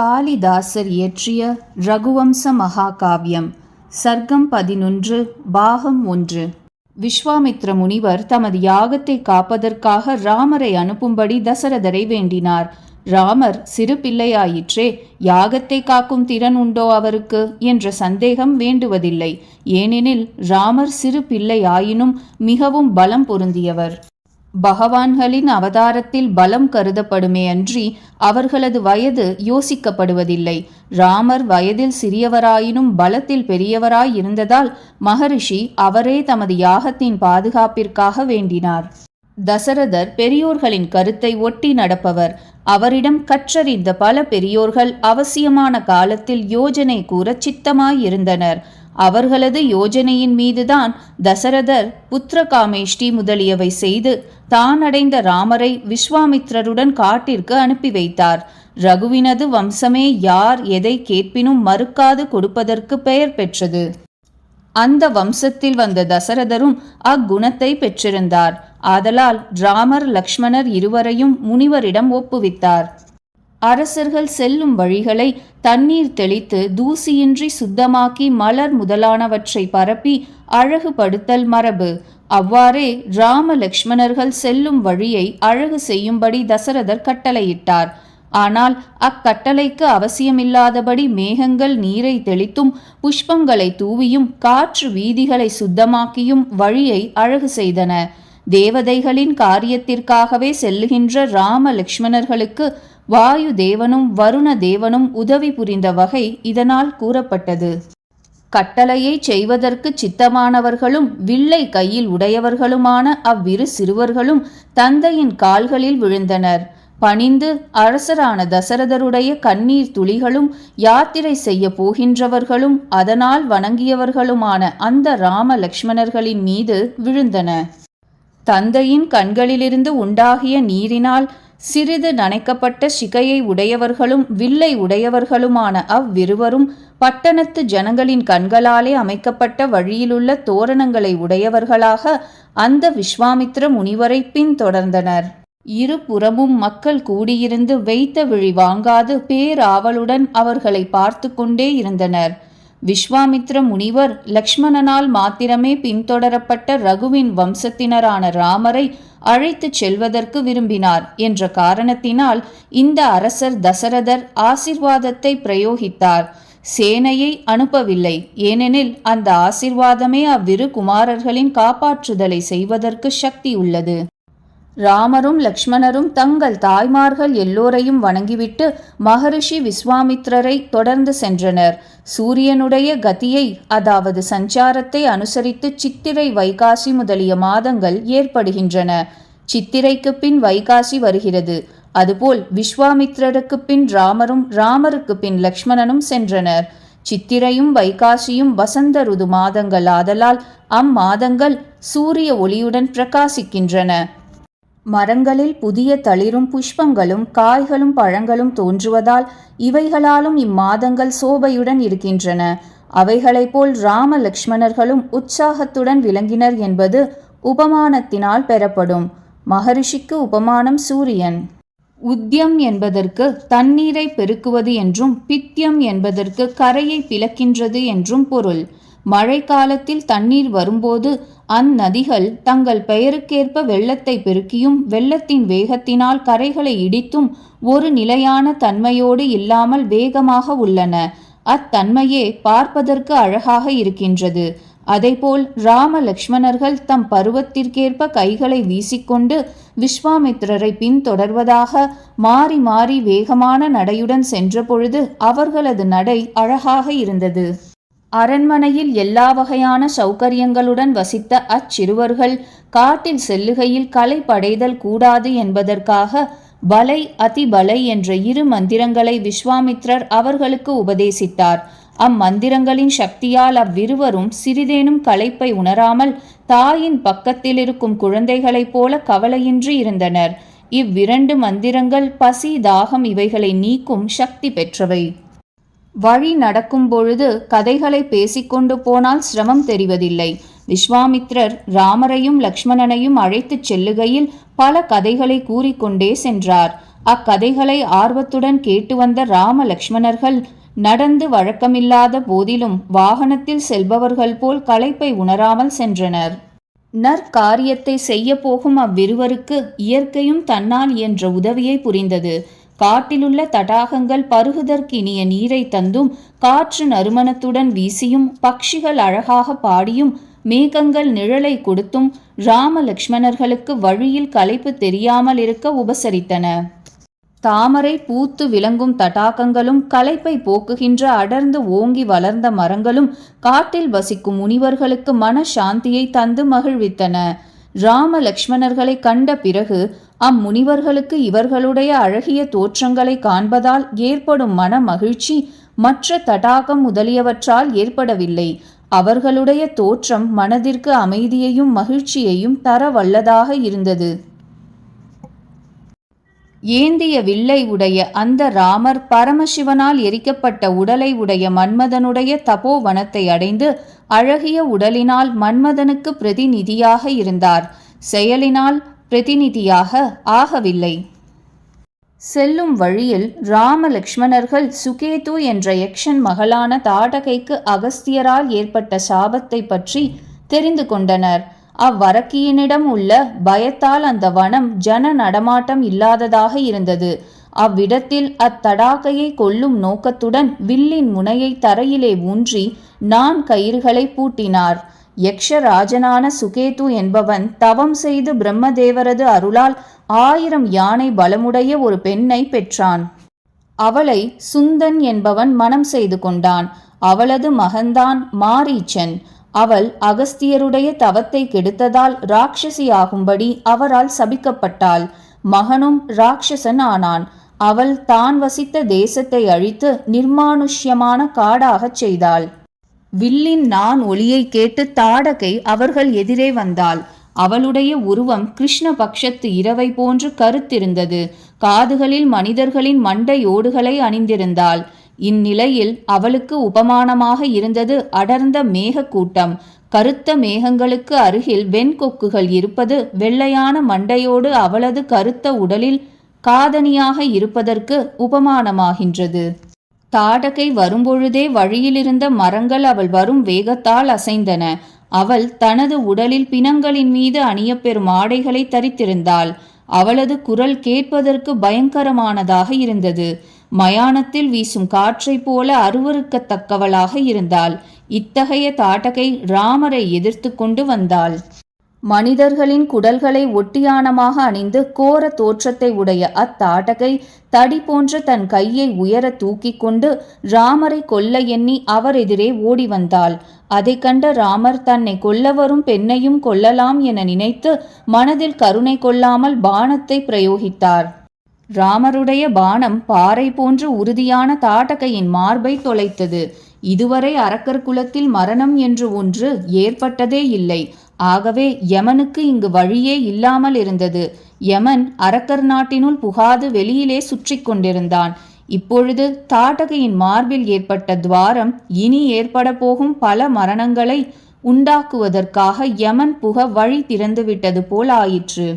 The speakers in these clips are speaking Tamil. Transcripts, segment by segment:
காளிதாசர் இயற்றிய ரகுவம்ச மகாகாவியம் சர்க்கம் பதினொன்று பாகம் ஒன்று. விஸ்வாமித்ர முனிவர் தமது யாகத்தை காப்பதற்காக ராமரை அனுப்பும்படி தசரதரை வேண்டினார். ராமர் சிறு பிள்ளையாயிற்றே யாகத்தை காக்கும் திறன் உண்டோ அவருக்கு? என்ற சந்தேகம் வேண்டுவதில்லை. ஏனெனில் ராமர் சிறு பிள்ளையாயினும் மிகவும் பலம் பொருந்தியவர். பகவான்களின் அவதாரத்தில் பலம் கருதப்படுமே அன்றி அவர்களது வயது யோசிக்கப்படுவதில்லை. ராமர் வயதில் சிறியவராயினும் பலத்தில் பெரியவராய் இருந்ததால் மகரிஷி அவரே தமது யாகத்தின் பாதுகாப்பிற்காக வேண்டினார். தசரதர் பெரியோர்களின் கருத்தை ஒட்டி நடப்பவர். அவரிடம் கற்றறிந்த பல பெரியோர்கள் அவசியமான காலத்தில் யோஜனை கூற சித்தமாயிருந்தனர். அவர்களது யோஜனையின் மீதுதான் தசரதர் புத்திரகாமேஷ்டி முதலியவை செய்து தான் அடைந்த ராமரை விஸ்வாமித்ரருடன் காட்டிற்கு அனுப்பி வைத்தார். ரகுவினது வம்சமே யார் எதை கேட்பினும் மறுக்காது கொடுப்பதற்கு பெயர் பெற்றது. அந்த வம்சத்தில் வந்த தசரதரும் அக்குணத்தை பெற்றிருந்தார். ஆதலால் ராமர் லக்ஷ்மணர் இருவரையும் முனிவரிடம் ஒப்புவித்தார். அரசர்கள் செல்லும் வழிகளை தண்ணீர் தெளித்து தூசியின்றி சுத்தமாக்கி மலர் முதலானவற்றை பரப்பி அழகுபடுத்தல் மரபு. அவ்வாறே ராம லக்ஷ்மணர்கள் செல்லும் வழியை அழகு செய்யும்படி தசரதர் கட்டளையிட்டார். ஆனால் அக்கட்டளைக்கு அவசியமில்லாதபடி மேகங்கள் நீரை தெளித்தும் புஷ்பங்களை தூவியும் காற்று வீதிகளை சுத்தமாக்கியும் வழியை அழகு செய்தன. தேவதைகளின் காரியத்திற்காகவே செல்லுகின்ற ராம லக்ஷ்மணர்களுக்கு வாயு தேவனும் வருண தேவனும் உதவி புரிந்த வகை இதனால் கூறப்பட்டது. கட்டளையை செய்வதற்கு சித்தமானவர்களும் வில்லை கையில் உடையவர்களுமான அவ்விரு சிறுவர்களும் தந்தையின் கால்களில் விழுந்தனர். பணிந்து அரசரான தசரதருடைய கண்ணீர் துளிகளும் யாத்திரை செய்ய போகின்றவர்களும் அதனால் வணங்கியவர்களுமான அந்த ராம லக்ஷ்மணர்களின் மீது விழுந்தன. தந்தையின் கண்களிலிருந்து உண்டாகிய நீரினால் சிறிது நனைக்கப்பட்ட சிகையை உடையவர்களும் வில்லை உடையவர்களுமான அவ்விருவரும் பட்டணத்து ஜனங்களின் கண்களாலே அமைக்கப்பட்ட வழியிலுள்ள தோரணங்களை உடையவர்களாக அந்த விஸ்வாமித்ர முனிவரை பின்தொடர்ந்தனர். இருபுறமும் மக்கள் கூடியிருந்து வைத்த விழி வாங்காது பேராவலுடன் அவர்களை பார்த்து கொண்டே இருந்தனர். விஸ்வாமித்ர முனிவர் லக்ஷ்மணனால் மாத்திரமே பின்தொடரப்பட்ட ரகுவின் வம்சத்தினரான ராமரை அழைத்துச் செல்வதற்கு விரும்பினார் என்ற காரணத்தினால் இந்த அரசர் தசரதர் ஆசிர்வாதத்தை பிரயோகித்தார். சேனையை அனுப்பவில்லை. ஏனெனில் அந்த ஆசிர்வாதமே அவ்விரு குமாரர்களின் காப்பாற்றுதலை செய்வதற்கு சக்தி உள்ளது. ராமரும் லக்ஷ்மணரும் தங்கள் தாய்மார்கள் எல்லோரையும் வணங்கிவிட்டு மகரிஷி விஸ்வாமித்ரரை தொடர்ந்து சென்றனர். சூரியனுடைய கதியை அதாவது சஞ்சாரத்தை அனுசரித்து சித்திரை வைகாசி முதலிய மாதங்கள் ஏற்படுகின்றன. சித்திரைக்கு பின் வைகாசி வருகிறது. அதுபோல் விஸ்வாமித்ரருக்கு பின் ராமரும் ராமருக்கு பின் லக்ஷ்மணனும் சென்றனர். சித்திரையும் வைகாசியும் வசந்த ருது மாதங்கள் ஆதலால் அம்மாதங்கள் சூரிய ஒளியுடன் பிரகாசிக்கின்றன. மரங்களில் புதிய தளிரும் புஷ்பங்களும் காய்களும் பழங்களும் தோன்றுவதால் இவைகளாலும் இம்மாதங்கள் சோபையுடன் இருக்கின்றன. அவைகளைப் போல் ராம லக்ஷ்மணர்களும் உற்சாகத்துடன் விளங்கினர் என்பது உபமானத்தினால் பெறப்படும். மகரிஷிக்கு உபமானம் சூரியன். உத்தியம் என்பதற்கு தண்ணீரை பெருக்குவது என்றும் பித்தியம் என்பதற்கு கரையை பிளக்கின்றது என்றும் பொருள். மழைக்காலத்தில் தண்ணீர் வரும்போது அந்நதிகள் தங்கள் பெயருக்கேற்ப வெள்ளத்தை பெருக்கியும் வெள்ளத்தின் வேகத்தினால் கரைகளை இடித்தும் ஒரு நிலையான தன்மையோடு இல்லாமல் வேகமாக உள்ளன. அத்தன்மையே பார்ப்பதற்கு அழகாக இருக்கின்றது. அதைப்போல் ராம லக்ஷ்மணர்கள் தம் பருவத்திற்கேற்ப கைகளை வீசிக்கொண்டு விஸ்வாமித்திரரை பின்தொடர்வதாக மாறி மாறி வேகமான நடையுடன் சென்றபொழுது அவர்களது நடை அழகாக இருந்தது. அரண்மனையில் எல்லா வகையான சௌகரியங்களுடன் வசித்த அச்சிறுவர்கள் காட்டில் செல்லுகையில் களை படைதல் கூடாது என்பதற்காக பலை அதிபலை என்ற இரு மந்திரங்களை விஸ்வாமித்ரர் அவர்களுக்கு உபதேசித்தார். அம்மந்திரங்களின் சக்தியால் அவ்விருவரும் சிறிதேனும் களைப்பை உணராமல் தாயின் பக்கத்தில் இருக்கும் குழந்தைகளைப் போல கவலையின்றி இருந்தனர். இவ்விரண்டு மந்திரங்கள் பசி தாகம் இவைகளை நீக்கும் சக்தி பெற்றவை. வழி நடக்கும் பொழுது கதைகளை பேசிக்கொண்டு போனால் சிரமம் தெரிவதில்லை. விஸ்வாமித்ரர் ராமரையும் லக்ஷ்மணனையும் அழைத்துச் செல்லுகையில் பல கதைகளை கூறிக்கொண்டே சென்றார். அக்கதைகளை ஆர்வத்துடன் கேட்டு வந்த ராம லக்ஷ்மணர்கள் நடந்து வழக்கமில்லாத போதிலும் வாகனத்தில் செல்பவர்கள் போல் களைப்பை உணராமல் சென்றனர். நற்காரியத்தை செய்ய போகும் அவ்விருவருக்கு இயற்கையும் தன்னால் என்ற உதவியை புரிந்தது. காட்டிலுள்ள தடாகங்கள் பருகுதற்கினிய நீரை தந்தும் காற்று நறுமணத்துடன் வீசியும் பக்ஷிகள் அழகாக பாடியும் மேகங்கள் நிழலை கொடுத்தும் ராம லக்ஷ்மணர்களுக்கு வழியில் களைப்பு தெரியாமல் இருக்க உபசரித்தன. தாமரை பூத்து விளங்கும் தடாகங்களும் களைப்பை போக்குகின்ற அடர்ந்து ஓங்கி வளர்ந்த மரங்களும் காட்டில் வசிக்கும் முனிவர்களுக்கு மன சாந்தியை தந்து மகிழ்வித்தன. ராம லக்ஷ்மணர்களை கண்ட பிறகு அம்முனிவர்களுக்கு இவர்களுடைய அழகிய தோற்றங்களை காண்பதால் ஏற்படும் மன மகிழ்ச்சி மற்ற தடாகம் முதலியவற்றால் ஏற்படவில்லை. அவர்களுடைய தோற்றம் மனதிற்கு அமைதியையும் மகிழ்ச்சியையும் தர வல்லதாக இருந்தது. ஏந்திய வில்லை உடைய அந்த ராமர் பரமசிவனால் எரிக்கப்பட்ட உடலை உடைய மன்மதனுடைய தபோவனத்தை அடைந்து அழகிய உடலினால் மன்மதனுக்கு பிரதிநிதியாக இருந்தார். செயலினால் பிரதிநிதியாக ஆகவில்லை. செல்லும் வழியில் ராம லக்ஷ்மணர்கள் சுகேது என்ற யக்ஷன் மகளான தாடகைக்கு அகஸ்தியரால் ஏற்பட்ட சாபத்தை பற்றி தெரிந்து கொண்டனர். அவ்வரக்கியனிடம் உள்ள பயத்தால் அந்த வனம் ஜன நடமாட்டம் இல்லாததாக இருந்தது. அவ்விடத்தில் அத்தடாகையை கொல்லும் நோக்கத்துடன் வில்லின் முனையை தரையிலே ஊன்றி நான் கயிறுகளை பூட்டினார். யக்ஷராஜனான சுகேது என்பவன் தவம் செய்து பிரம்மதேவரது அருளால் ஆயிரம் யானை பலமுடைய ஒரு பெண்ணை பெற்றான். அவளை சுந்தன் என்பவன் மனம் செய்து கொண்டான். அவளது மகன்தான் மாரீச்சன். அவள் அகஸ்தியருடைய தவத்தை கெடுத்ததால் ராட்சசியாகும்படி அவரால் சபிக்கப்பட்டாள். மகனும் ராட்சசன் ஆனான் அவள் தான் வசித்த தேசத்தை அழித்து நிர்மானுஷ்யமான காடாகச் செய்தாள். வில்லின் நான் ஒளியை கேட்டு தாடகை அவர்கள் எதிரே வந்தாள். அவளுடைய உருவம் கிருஷ்ண பக்ஷத்து இரவை போன்று கருத்திருந்தது. காதுகளில் மனிதர்களின் மண்டையோடுகளை அணிந்திருந்தாள். இந்நிலையில் அவளுக்கு உபமானமாக இருந்தது அடர்ந்த மேகக்கூட்டம். கருத்த மேகங்களுக்கு அருகில் வெண்கொக்குகள் இருப்பது வெள்ளையான மண்டையோடு அவளது கருத்த உடலில் காதனியாக இருப்பதற்கு உபமானமாகின்றது. தாடகை வரும்பொழுதே வழியிலிருந்த மரங்கள் அவள் வரும் வேகத்தால் அசைந்தன. அவள் தனது உடலில் பிணங்களின் மீது அணியப்பெறும் ஆடைகளை தரித்திருந்தாள். அவளது குரல் கேட்பதற்கு பயங்கரமானதாக இருந்தது. மயானத்தில் வீசும் காற்றைப் போல அருவறுக்கத்தக்கவளாக இருந்தாள். இத்தகைய தாட்டகை ராமரை எதிர்த்து கொண்டு வந்தாள். மனிதர்களின் குடல்களை ஒட்டியானமாக அணிந்து கோர தோற்றத்தை உடைய அத்தாட்டகை தடி போன்ற தன் கையை உயர தூக்கி கொண்டு ராமரை கொல்ல எண்ணி அவர் எதிரே ஓடி வந்தாள். அதை கண்ட ராமர் தன்னை கொல்ல வரும் பெண்ணையும் கொல்லலாம் என நினைத்து மனதில் கருணை கொள்ளாமல் பானத்தை பிரயோகித்தார். ராமருடைய பானம் பாறை போன்று உறுதியான தாட்டகையின் மார்பை தொலைத்தது. இதுவரை அரக்கர் குலத்தில் மரணம் என்று ஒன்று ஏற்பட்டதே இல்லை. ஆகவே யமனுக்கு இங்கு வழியே இல்லாமல் இருந்தது. யமன் அரக்கர் நாட்டினுள் புகாது வெளியிலே சுற்றி கொண்டிருந்தான். இப்பொழுது தாட்டகையின் மார்பில் ஏற்பட்ட துவாரம் இனி ஏற்பட போகும் பல மரணங்களை உண்டாக்குவதற்காக யமன் புக வழி திறந்துவிட்டது போல் ஆயிற்று.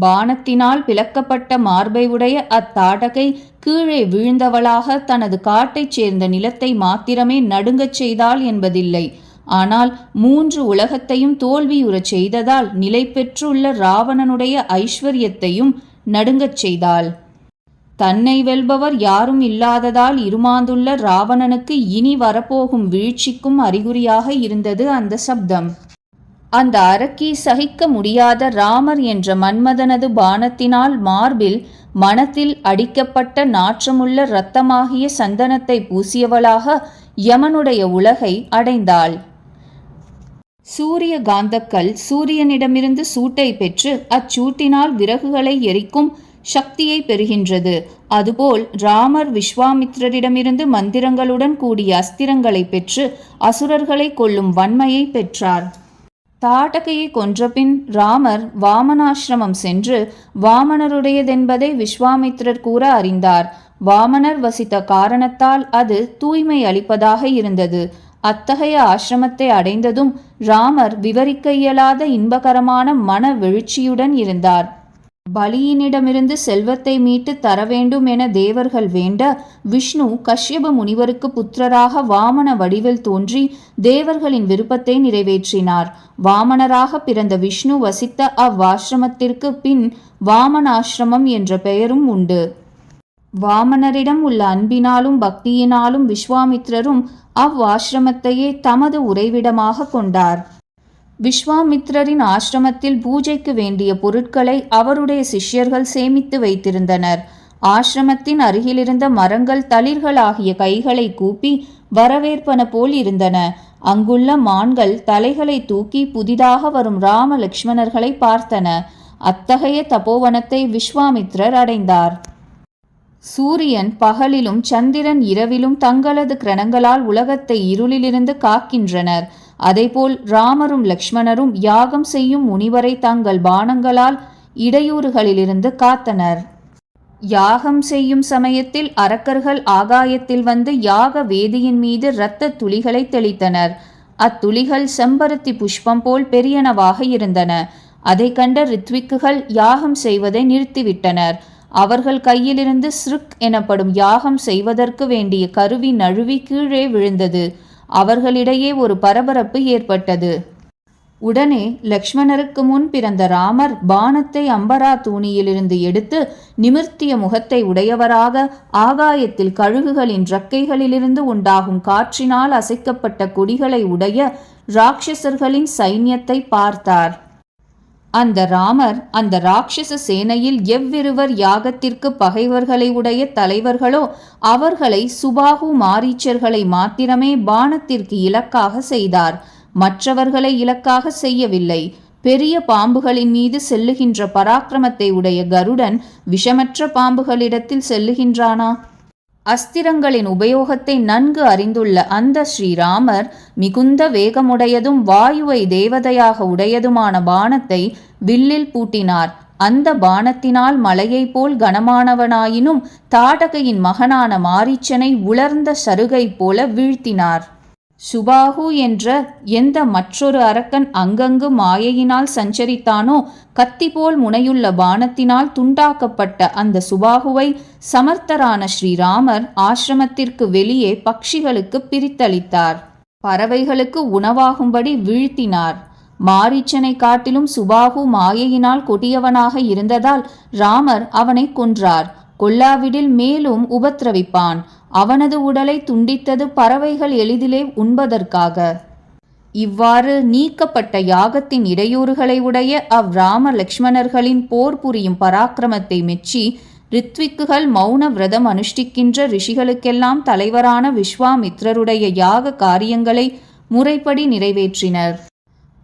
பானத்தினால் பிளக்கப்பட்ட மார்பை உடைய அத்தாடகை கீழே விழுந்தவளாக தனது காட்டைச் சேர்ந்த நிலத்தை மாத்திரமே நடுங்கச் செய்தாள் என்பதில்லை. ஆனால் மூன்று உலகத்தையும் தோல்வியுறச் செய்ததால் நிலை பெற்றுள்ள ராவணனுடைய ஐஸ்வர்யத்தையும் நடுங்கச் செய்தாள். தன்னை வெல்பவர் யாரும் இல்லாததால் இருமாந்துள்ள ராவணனுக்கு இனி வரப்போகும் வீழ்ச்சிக்கும் அறிகுறியாக இருந்தது அந்த சப்தம். அந்த அரக்கி சகிக்க முடியாத ராமர் என்ற மன்மதனது பானத்தினால் மார்பில் மனத்தில் அடிக்கப்பட்ட நாற்றமுள்ள இரத்தமாகிய சந்தனத்தை பூசியவளாக யமனுடைய உலகை அடைந்தாள். சூரிய காந்தக்கல் சூரியனிடமிருந்து சூட்டை பெற்று அச்சூட்டினால் விறகுகளை எரிக்கும் சக்தியை பெறுகின்றது. அதுபோல் ராமர் விஸ்வாமித்ரரிடமிருந்து மந்திரங்களுடன் கூடிய அஸ்திரங்களை பெற்று அசுரர்களை கொல்லும் வன்மையை பெற்றார். தாடகையை கொன்றபின் ராமர் வாமனாசிரமம் சென்று வாமனருடையதென்பதை விஸ்வாமித்திரர் கூற அறிந்தார். வாமனர் வசித்த காரணத்தால் அது தூய்மை அளிப்பதாக இருந்தது. அத்தகைய ஆசிரமத்தை அடைந்ததும் ராமர் விவரிக்க இயலாத இன்பகரமான மன எழுச்சியுடன் இருந்தார். பலியினிடமிருந்து செல்வத்தை மீட்டு தர வேண்டும் என தேவர்கள் வேண்ட விஷ்ணு கஷ்யப முனிவருக்கு புத்திரராக வாமன வடிவில் தோன்றி தேவர்களின் விருப்பத்தை நிறைவேற்றினார். வாமனராக பிறந்த விஷ்ணு வசித்த அவ்வாசிரமத்திற்கு பின் வாமனாசிரமம் என்ற பெயரும் உண்டு. வாமனரிடம் உள்ள அன்பினாலும் பக்தியினாலும் விஸ்வாமித்ரரும் அவ்வாசிரமத்தையே தமது உறைவிடமாக கொண்டார். விஸ்வாமித்ரரின் ஆசிரமத்தில் பூஜைக்கு வேண்டிய பொருட்களை அவருடைய சிஷ்யர்கள் சேமித்து வைத்திருந்தனர். ஆசிரமத்தின் அருகிலிருந்த மரங்கள் தளிர்களாகிய கைகளை கூப்பி வரவேற்பன போல் இருந்தன. அங்குள்ள மான்கள் தலைகளை தூக்கி புதிதாக வரும் ராம லக்ஷ்மணர்களை பார்த்தன. அத்தகைய தபோவனத்தை விஸ்வாமித்ரர் அடைந்தார். சூரியன் பகலிலும் சந்திரன் இரவிலும் தங்களது கிரணங்களால் உலகத்தை இருளிலிருந்து காக்கின்றனர். அதேபோல் ராமரும் லக்ஷ்மணரும் யாகம் செய்யும் முனிவரை தங்கள் பானங்களால் இடையூறுகளிலிருந்து காத்தனர். யாகம் செய்யும் சமயத்தில் அரக்கர்கள் ஆகாயத்தில் வந்து யாக வேதியின் மீது இரத்த துளிகளை தெளித்தனர். அத்துளிகள் செம்பருத்தி புஷ்பம் போல் பெரியனவாக இருந்தன. அதை கண்ட ரித்விக்குகள் யாகம் செய்வதை நிறுத்திவிட்டனர். அவர்கள் கையிலிருந்து ஸ்ருக் எனப்படும் யாகம் செய்வதற்கு வேண்டிய கருவி நழுவி கீழே விழுந்தது. அவர்களிடையே ஒரு பரபரப்பு ஏற்பட்டது. உடனே லக்ஷ்மணருக்கு முன் பிறந்த ராமர் பானத்தை அம்பரா தூணியிலிருந்து எடுத்து நிமிர்த்திய முகத்தை உடையவராக ஆகாயத்தில் கழுகுகளின் ரக்கைகளிலிருந்து உண்டாகும் காற்றினால் அசைக்கப்பட்ட கொடிகளை உடைய ராட்சசர்களின் சைன்யத்தை பார்த்தார். அந்த ராமர் அந்த ராட்சச சேனையில் எவ்விருவர் யாகத்திற்கு பகைவர்களை உடைய தலைவர்களோ அவர்களை சுபாகு மாரீச்சர்களை மாத்திரமே பானத்திற்கு இலக்காக செய்தார். மற்றவர்களை இலக்காக செய்யவில்லை. பெரிய பாம்புகளின் மீது செல்லுகின்ற பராக்கிரமத்தை உடைய கருடன் விஷமற்ற பாம்புகளிடத்தில் செல்லுகின்றானா? அஸ்திரங்களின் உபயோகத்தை நன்கு அறிந்துள்ள அந்த ஸ்ரீராமர் மிகுந்த வேகமுடையதும் வாயுவை தேவதையாக உடையதுமான பானத்தை வில்லில் பூட்டினார். அந்த பானத்தினால் மலையைப் போல் கனமானவனாயினும் தாடகையின் மகனான மாரீச்சனை உலர்ந்த சருகை போல வீழ்த்தினார். சுபாகு என்ற எந்த மற்றொரு அரக்கன் அங்கங்கு மாயையினால் சஞ்சரித்தானோ கத்தி போல் முனையுள்ள பானத்தினால் துண்டாக்கப்பட்ட அந்த சுபாகுவை சமர்த்தரான ஸ்ரீராமர் ஆசிரமத்திற்கு வெளியே பக்ஷிகளுக்கு பிரித்தளித்தார். பறவைகளுக்கு உணவாகும்படி வீழ்த்தினார். மாரீச்சனை காட்டிலும் சுபாகு மாயையினால் கொடியவனாக இருந்ததால் ராமர் அவனை கொன்றார். கொல்லாவிடில் மேலும் உபத்திரவிப்பான். அவனது உடலை துண்டித்தது பறவைகள் எளிதிலே உண்பதற்காக. இவ்வாறு நீக்கப்பட்ட யாகத்தின் இடையூறுகளை உடைய அவ்ராம லக்ஷ்மணர்களின் போர் புரியும் பராக்கிரமத்தை மெச்சி ரித்விக்குகள் மௌன விரதம் அனுஷ்டிக்கின்ற ரிஷிகளுக்கெல்லாம் தலைவரான விஸ்வாமித்ரருடைய யாக காரியங்களை முறைப்படி நிறைவேற்றினர்.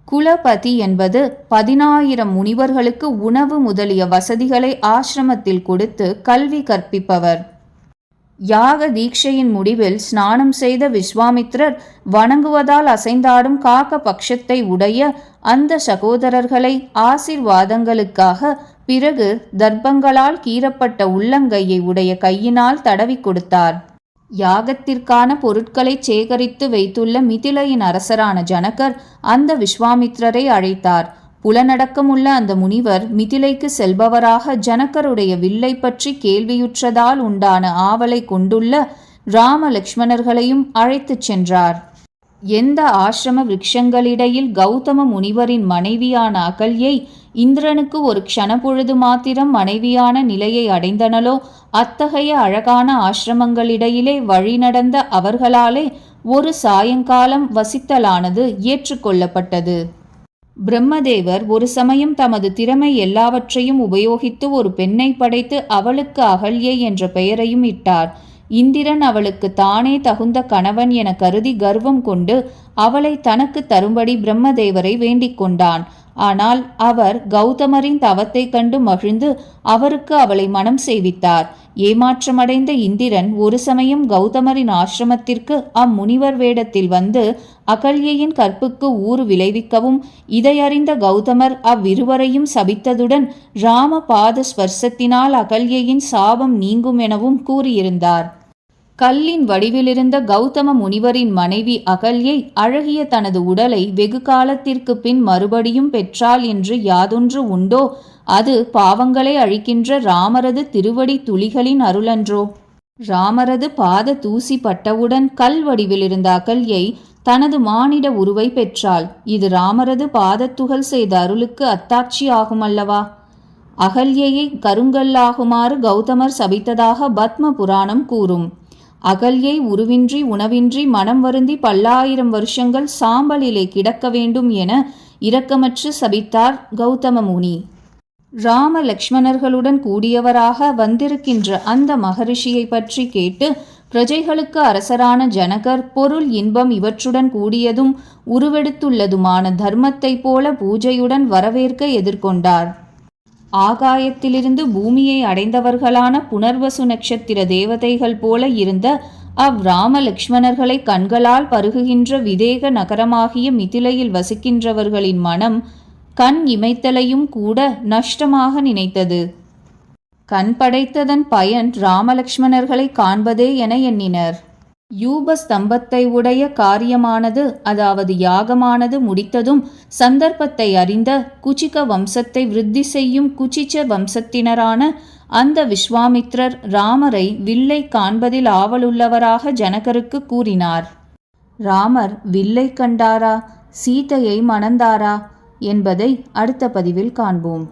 குலபதி என்பது பதினாயிரம் முனிவர்களுக்கு உணவு முதலிய வசதிகளை ஆசிரமத்தில் கொடுத்து கல்வி கற்பிப்பவர். யாக தீட்சையின் முடிவில் ஸ்நானம் செய்த விஸ்வாமித்ரர் வணங்குவதால் அசைந்தாடும் காக்க பட்சத்தை உடைய அந்த சகோதரர்களை ஆசிர்வாதங்களுக்காக பிறகு தர்ப்பங்களால் கீறப்பட்ட உள்ளங்கையை உடைய கையினால் தடவி கொடுத்தார். யாகத்திற்கான பொருட்களை சேகரித்து வைத்துள்ள மிதிலையின் அரசரான ஜனகர் அந்த விஸ்வாமித்ரரை அழைத்தார். புலனடக்கமுள்ள அந்த முனிவர் மிதிலைக்கு செல்பவராக ஜனக்கருடைய வில்லை பற்றி கேள்வியுற்றதால் உண்டான ஆவலை கொண்டுள்ள ராம லக்ஷ்மணர்களையும் அழைத்துச் சென்றார். எந்த ஆசிரம விருட்சங்களிடையில் கௌதம முனிவரின் மனைவியான அகல்யை இந்திரனுக்கு ஒரு க்ஷணப்பொழுது மாத்திரம் மனைவியான நிலையை அடைந்தனலோ அத்தகைய அழகான ஆசிரமங்களிடையிலே வழிநடந்த அவர்களாலே ஒரு சாயங்காலம் வசித்தலானது ஏற்றுக்கொள்ளப்பட்டது. பிரம்மதேவர் ஒரு சமயம் தமது திறமை எல்லாவற்றையும் உபயோகித்து ஒரு பெண்ணை படைத்து அவளுக்கு அகல்யை என்ற பெயரையும் இட்டார். இந்திரன் அவளுக்கு தானே தகுந்த கணவன் என கருதி கர்வம் கொண்டு அவளை தனக்கு தரும்படி பிரம்மதேவரை வேண்டிக் கொண்டான். ஆனால் அவர் கௌதமரின் தவத்தை கண்டு மகிழ்ந்து அவருக்கு அவளை மனம் செய்வித்தார். ஏமாற்றமடைந்த இந்திரன் ஒரு சமயம் கௌதமரின் ஆசிரமத்திற்கு அம்முனிவர் வேடத்தில் வந்து அகல்யையின் கற்புக்கு ஊறு விளைவிக்கவும் இதையறிந்த கௌதமர் அவ்விருவரையும் சபித்ததுடன் ராம பாத ஸ்பர்சத்தினால் அகல்யையின் சாபம் நீங்கும் எனவும் கூறியிருந்தார். கல்லின் வடிவிலிருந்த கௌதம முனிவரின் மனைவி அகல்யை அழகிய தனது உடலை வெகு காலத்திற்கு பின் மறுபடியும் பெற்றாள் என்று யாதொன்று உண்டோ அது பாவங்களை அழிக்கின்ற ராமரது திருவடி துளிகளின் அருளன்றோ. ராமரது பாத தூசி பட்டவுடன் கல் வடிவிலிருந்த அகல்யை தனது மானிட உருவை பெற்றாள். இது ராமரது பாதத்துகள் செய்த அருளுக்கு அத்தாட்சி ஆகுமல்லவா? அகல்யையை கருங்கல்லாகுமாறு கௌதமர் சபித்ததாக பத்ம புராணம் கூறும். அகல்யை உருவின்றி உணவின்றி மனம் வருந்தி பல்லாயிரம் வருஷங்கள் சாம்பலிலே கிடக்க வேண்டும் என இரக்கமற்று சபித்தார் கௌதம முனி. ராம லக்ஷ்மணர்களுடன் கூடியவராக வந்திருக்கின்ற அந்த மகரிஷியை பற்றி கேட்டு பிரஜைகளுக்கு அரசரான ஜனகர் பொருள் இன்பம் இவற்றுடன் கூடியதும் உருவெடுத்துள்ளதுமான தர்மத்தைப் போல பூஜையுடன் வரவேற்க எதிர்கொண்டார். ஆகாயத்திலிருந்து பூமியை அடைந்தவர்களான புனர்வசு நட்சத்திர தேவதைகள் போல இருந்த அவ் ராம லக்ஷ்மணர்களை கண்களால் பருகுகின்ற விதேக நகரமாகிய மிதிலையில் வசிக்கின்றவர்களின் மனம் கண் இமைத்தலையும் கூட நஷ்டமாக நினைத்தது. கண் படைத்ததன் பயன் ராமலக்ஷ்மணர்களை காண்பதே என எண்ணினர். யூப ஸ்தம்பத்தை உடைய காரியமானது அதாவது யாகமானது முடித்ததும் சந்தர்ப்பத்தை அறிந்த குச்சிக வம்சத்தை விருத்தி செய்யும் குச்சிச்ச வம்சத்தினரான அந்த விஸ்வாமித்ரர் ராமரை வில்லை காண்பதில் ஆவலுள்ளவராக ஜனகருக்கு கூறினார். ராமர் வில்லை கண்டாரா? சீதையை மணந்தாரா? என்பதை அடுத்த பதிவில் காண்போம்.